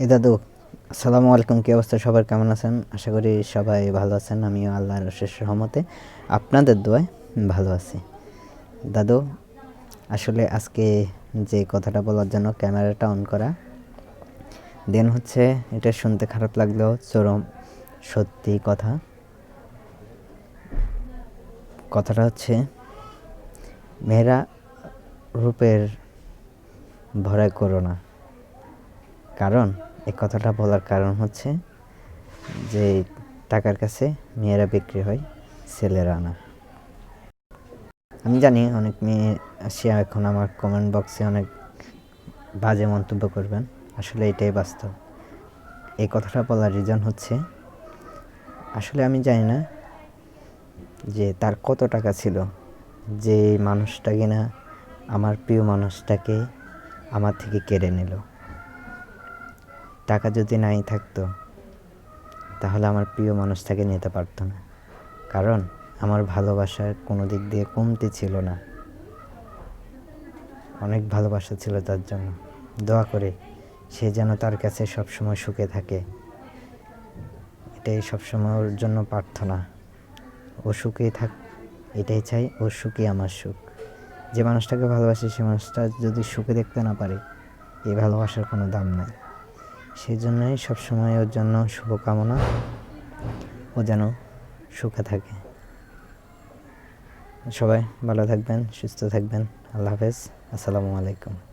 এই দাদু, আসসালামু আলাইকুম। কী অবস্থা? সবার কেমন আছেন? আশা করি সবাই ভালো আছেন। আমিও আল্লাহর শেষ রহমতে আপনাদের দোয়ায় ভালো আছি। দাদু, আসলে আজকে যে কথাটা বলার জন্য ক্যামেরাটা অন করা, দেন হচ্ছে এটা শুনতে খারাপ লাগলেও চরম সত্যি কথা। কথাটা হচ্ছে মেয়েরা রূপের ভরায় করো না। কারণ, এই কথাটা বলার কারণ হচ্ছে যে টাকার কাছে মেয়েরা বিক্রি হয়, ছেলেরা না আমি জানি অনেক মেয়ে আসিয়া এখন আমার কমেন্ট বক্সে অনেক বাজে মন্তব্য করবেন। আসলে এটাই বাস্তব। এই কথাটা বলার রিজন হচ্ছে, আসলে আমি জানি না যে তার কত টাকা ছিল, যে মানুষটা কিনা আমার প্রিয় মানুষটাকে আমার থেকে কেড়ে নিল। টাকা যদি নাই থাকতো, তাহলে আমার প্রিয় মানুষটাকে নিতে পারতো না। কারণ আমার ভালোবাসার কোনো দিক দিয়ে কমতি ছিল না। অনেক ভালোবাসা ছিল তার জন্য। দোয়া করে সে যেন তার কাছে সবসময় সুখে থাকে। এটাই সবসময় ওর জন্য প্রার্থনা। ও সুখেই থাক, এটাই চাই, ও সুখই আমার সুখ। যে মানুষটাকে ভালোবাসি, সে মানুষটা যদি সুখে দেখতে না পারে এই ভালোবাসার কোনো দাম নাই। সেই জন্যই সবসময় ওর জন্য শুভকামনা। ও যেন সুখে থাকে। সবাই ভালো থাকবেন, সুস্থ থাকবেন। আল্লাহ হাফেজ। আসসালামু আলাইকুম।